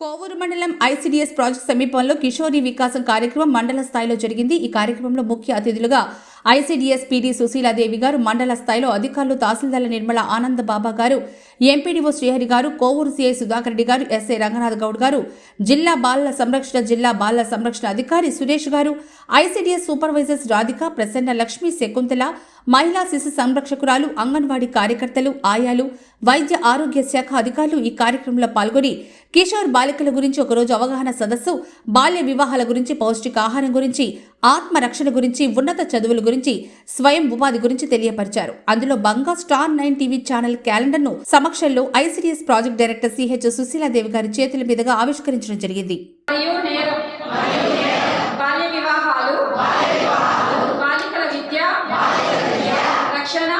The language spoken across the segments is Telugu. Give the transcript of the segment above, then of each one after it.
కోవూరు మండలం ఐసీడీఎస్ ప్రాజెక్ట్ సమీపంలో కిషోరి వికాసం కార్యక్రమం మండల స్థాయిలో జరిగింది. ఈ కార్యక్రమంలో ముఖ్య అతిథులుగా ఐసీడీఎస్ పీడీ సుశీలాదేవి గారు మండల స్థాయిలో అధికారులు తహసీల్దార్ నిర్మల ఆనంద బాబా గారు ఎంపీడీఓ శ్రీహరి గారు కోవూరు సీఐ సుధాకర్ రెడ్డి గారు ఎస్ఐ రంగనాథ్ గౌడ్ గారు జిల్లా బాలల సంరక్షణ జిల్లా బాలల సంరక్షణ అధికారి సురేష్ గారు ఐసీడీఎస్ సూపర్వైజర్స్ రాధిక ప్రసన్న లక్ష్మి శకుంతల మహిళా శిశు సంరక్షకురాలు అంగన్వాడీ కార్యకర్తలు ఆయాలు వైద్య ఆరోగ్య శాఖ అధికారులు ఈ కార్యక్రమంలో పాల్గొని కిషోర్ బాలికల గురించి ఒకరోజు అవగాహన సదస్సు బాల్య వివాహాల గురించి పౌష్టికాహారం గురించి ఆత్మరక్షణ గురించి ఉన్నత చదువుల గురించి స్వయం ఉపాధి గురించి తెలియపరిచారు. అందులో బంగా స్టార్ నైన్ టీవీ ఛానల్ క్యాలెండర్ను సమక్షంలో ICDS project director CH Sushiladevi గారి చేతుల మీదుగా ఆవిష్కరించడం జరిగింది మరియు నేరం బాల్య వివాహాలు బాలికల విద్య రక్షణ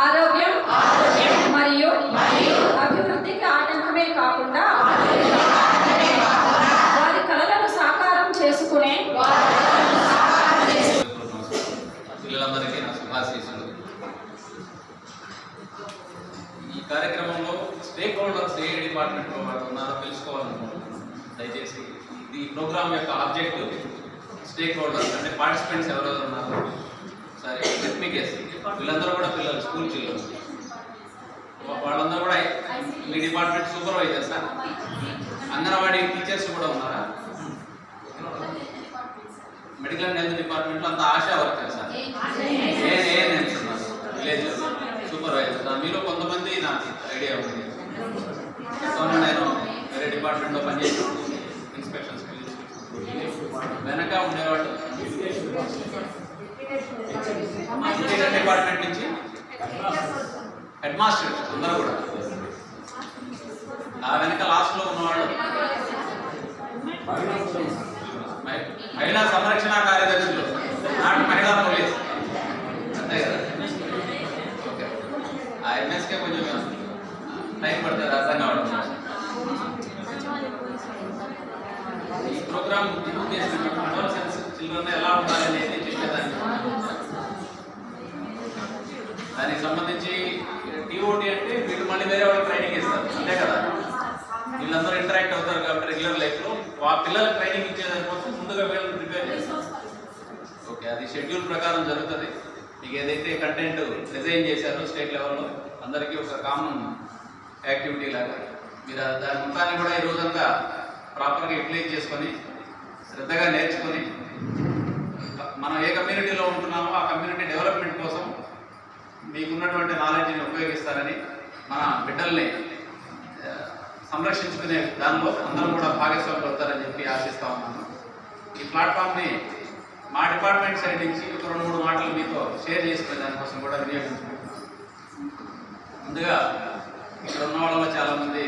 ఆరోగ్యం మరియు అభివృద్ధికి ఆటంకమే కాకుండా వారి కలలను సాకారం చేసుకునే పిల్లలందరికీ నా శుభాశీస్సులు. ఈ కార్యక్రమంలో స్టేక్ హోల్డర్స్ ఏ డిపార్ట్మెంట్లో వాళ్ళు ఉన్నారో తెలుసుకోవాలనుకుంటున్నాను. దయచేసి ఈ ప్రోగ్రామ్ యొక్క ఆబ్జెక్ట్ స్టేక్ హోల్డర్స్ అంటే పార్టిసిపెంట్స్ ఎవరెవరు ఉన్నారు. సరే లెట్ మీ గెస్ వీళ్ళందరూ కూడా పిల్లలు స్కూల్ చిల్డ్రన్ వాళ్ళందరూ కూడా మీ department supervisor sir anganwadi teachers కూడా ఉన్నారా? మెడికల్ అండ్ హెల్త్ డిపార్ట్మెంట్లో అంతా Asha worker sir. Village supervisor మీలో కొంతమంది నాకు ఐడియా ఉంది నేను వేరే డిపార్ట్మెంట్లో పనిచేసినప్పుడు ఇన్స్పెక్షన్స్ వెనక ఉండేవాళ్ళు. డిపార్ట్మెంట్ నుంచి హెడ్ మాస్టర్ అందరూ కూడా ఆ వెనక లాస్ట్లో ఉన్నవాళ్ళు మహి- మహిళా సంరక్షణ కార్యదర్శులు. నాట్ మహిళా పోలీస్. అంతే కదా? ఓకే. ఆ ఎంఎస్కే కొంచెం టైం పడుతుంది అర్థం కావడం ఈ ప్రోగ్రామ్ చేసిన అడోలసెన్స్ చిల్డ్రన్ ఎలా ఉండాలనేది చెప్పేదాన్ని. దానికి సంబంధించి టీఓటీ అంటే వీళ్ళు మళ్ళీ వేరే వాళ్ళకి ట్రైనింగ్ ఇస్తారు. అంతే కదా? వీళ్ళందరూ ఇంటరాక్ట్ అవుతారు కాబట్టి రెగ్యులర్ లైఫ్లో ఆ పిల్లలకు ట్రైనింగ్ ఇచ్చేదానికోసం ముందుగా వీళ్ళని ప్రిపేర్ చేస్తాం ఓకే అది షెడ్యూల్ ప్రకారం జరుగుతుంది. మీకు ఏదైతే కంటెంట్ డిజైన్ చేశారో స్టేట్ లెవెల్లో అందరికీ ఒక కామన్ యాక్టివిటీ లాగా. మీరు దాని మొత్తాన్ని కూడా ఈ రోజంతా ప్రాపర్గా యూటిలైజ్ చేసుకొని శ్రద్ధగా నేర్చుకొని మనం ఏ కమ్యూనిటీలో ఉంటున్నామో ఆ కమ్యూనిటీ డెవలప్మెంట్ కోసం మీకున్నటువంటి నాలెడ్జ్ని ఉపయోగిస్తారని మన బిడ్డల్ని సంరక్షించుకునే దానిలో అందరం కూడా భాగస్వాములు అవుతారని చెప్పి ఆశిస్తా ఉన్నాను. ఈ ప్లాట్ఫామ్ని మా డిపార్ట్మెంట్ సైడ్ నుంచి ఒక రెండు మూడు మాటలు మీతో షేర్ చేసుకునే దానికోసం కూడా వినియోగించుకుంటున్నాను ముందుగా ఇక్కడ ఉన్న వాళ్ళలో చాలామంది